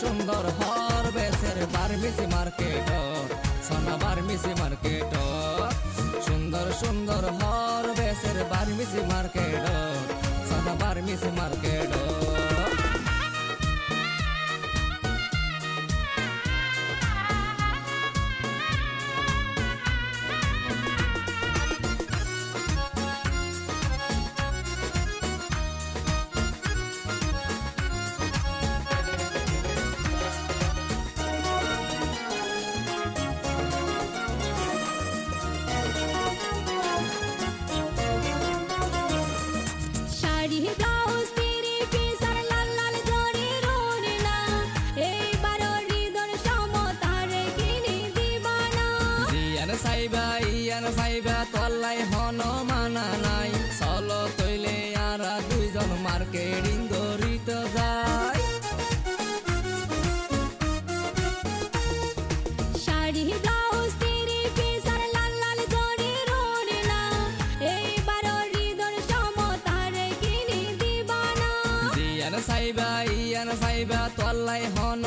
সুন্দর হর বেসের বারমিসি মার্কেট, সোনা বারমিসি মার্কেট। সুন্দর সুন্দর হর বেসের বারমিসি মার্কেট, সোনা বারমিসি মার্কেট। নাই। চলো তৈলে আরা দুইজন মার্কেটিং গরিত যায়। শাড়ি ব্লাউজ তিরি পিস আর লাল লাল জরি রোনিনা এইবারও হৃদয় সমতার কিনি দিবানা। জিয়ান সাইবা ইয়ান সাইবা তল্লাই হন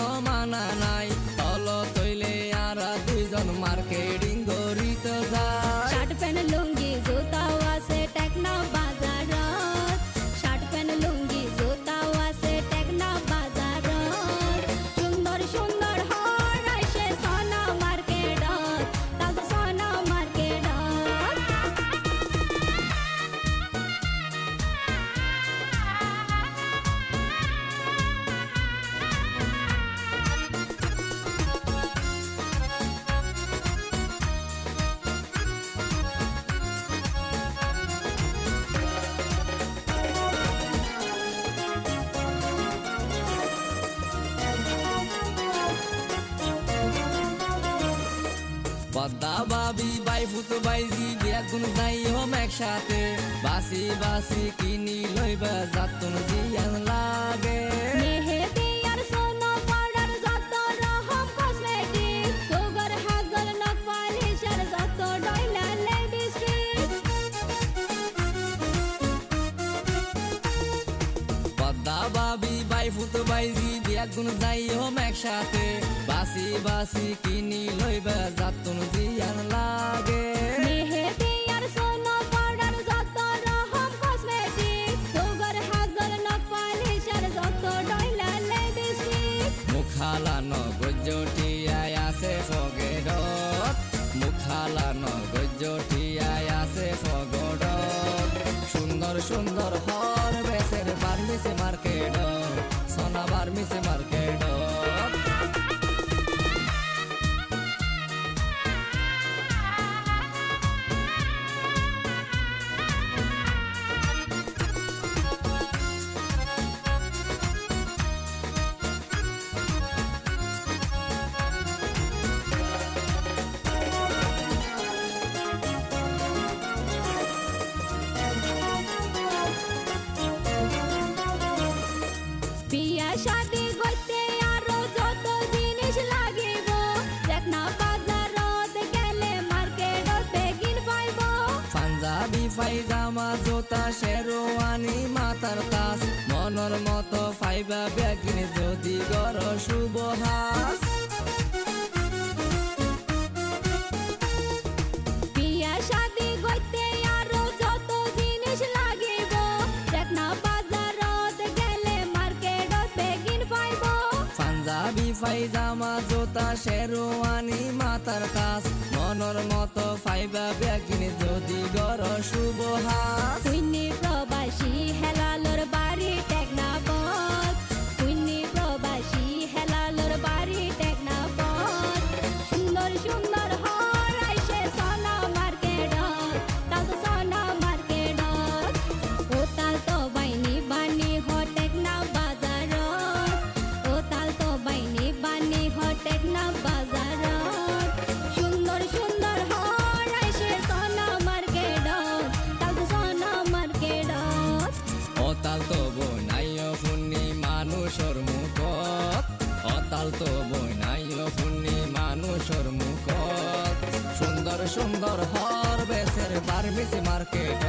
পদ্মা বাবি বাই ফুত বাইজি বেগুন যাই হম একসাথে। বাসি বাসি কিনি লইবা যাতুন জিয়ান লাগে। মেহেদি বাইজি বেগুন যাই হম একসাথে। বাসি বাসি কিনি লইবা যাতুন জিয়ান লাগে। মেহেদি আর সোনো পাউডার যত রকম কসমেটিক সুগার হাগল নখ পালিশ যত ডয়লা লিপস্টিক মুখালানো গজ্জটিয়ায় আছে ফগেডত মুখালানো গজ্জটিয়ায় আছে ফগডত সুন্দর সুন্দর হর বেসের বার্মিসে মার্কেট। সোনা বার্মিসে মার্কেট জোতা শেরোয়ানি মাথার তাস মনের মতো ফাইবা ব্যাগিনি যদি গর শুভ হাস। পাঞ্জাবি ফাইজামা জোতা শেরোয়ানি মাথার কাজ। মনের মতো ফাইবা ব্যাগিনি যদি গর শুভ শান্ত বই নাইল ফুনি মানুষের মুখত। সুন্দর সুন্দর হর বেসের বার্মিসি মার্কেট